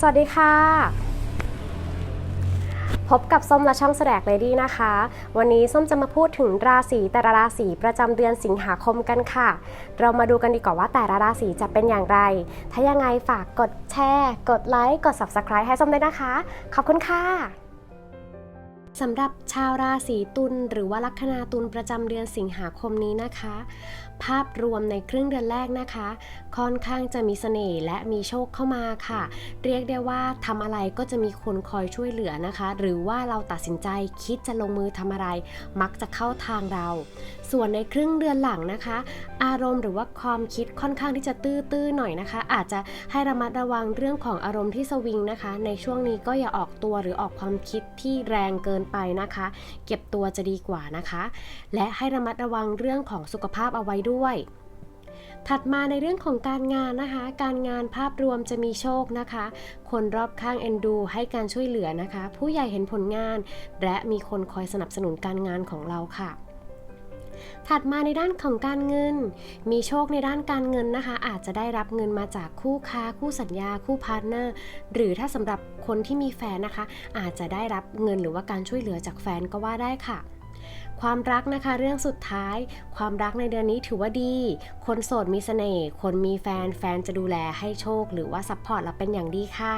สวัสดีค่ะ พบกับส้มและช่องแสดกเลดี้นะคะ วันนี้ส้มจะมาพูดถึงราศีแต่ละราศีประจำเดือนสิงหาคมกันค่ะ เรามาดูกันดีกว่าว่าแต่ละราศีจะเป็นอย่างไร ถ้ายังไงฝากกดแชร์ กดไลค์ กด Subscribe ให้ส้มด้วยนะคะ ขอบคุณค่ะ สำหรับชาวราศีตุลหรือว่าลัคนาตุลประจำเดือนสิงหาคมนี้นะคะ ภาพรวมในครึ่งเดือนแรกนะคะ ค่อนข้างจะมีเสน่ห์และมีโชคเข้ามาค่ะ เรียกได้ว่าทำอะไรก็จะมีคนคอยช่วยเหลือนะคะ หรือว่าเราตัดสินใจคิดจะลงมือทำอะไร มักจะเข้าทางเรา ส่วนในครึ่งเดือนหลังนะคะ อารมณ์หรือว่าความคิดค่อนข้างที่จะตื้อๆหน่อยนะคะ อาจจะให้ระมัดระวังเรื่องของอารมณ์ที่สวิงนะคะ ในช่วงนี้ก็อย่าออกตัวหรือออกความคิดที่แรงเกินไปนะคะ เก็บตัวจะดีกว่านะคะ และให้ระมัดระวังเรื่องของสุขภาพเอาไว้ด้วยถัดมาในเรื่องของการงานนะคะ การงานภาพรวมจะมีโชคนะคะ คนรอบข้างเอ็นดู ให้การช่วยเหลือนะคะ ผู้ใหญ่เห็นผลงาน และมีคนคอยสนับสนุนการงานของเราค่ะ ถัดมาในด้านของการเงิน มีโชคในด้านการเงินนะคะ อาจจะได้รับเงินมาจากคู่ค้า คู่สัญญา คู่พาร์ทเนอร์ หรือถ้าสำหรับคนที่มีแฟนนะคะ อาจจะได้รับเงินหรือว่าการช่วยเหลือจากแฟนก็ว่าได้ค่ะความรักนะคะเรื่องสุดท้าย ความรักในเดือนนี้ถือว่าดี คนโสดมีเสน่ห์คนมีแฟนแฟนจะดูแลให้โชค หรือว่าซัพพอร์ตเราเป็นอย่างดีค่ะ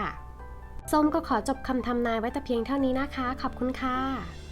ส้มก็ขอจบคำทำนายไว้แต่เพียงเท่านี้นะคะ ขอบคุณค่ะ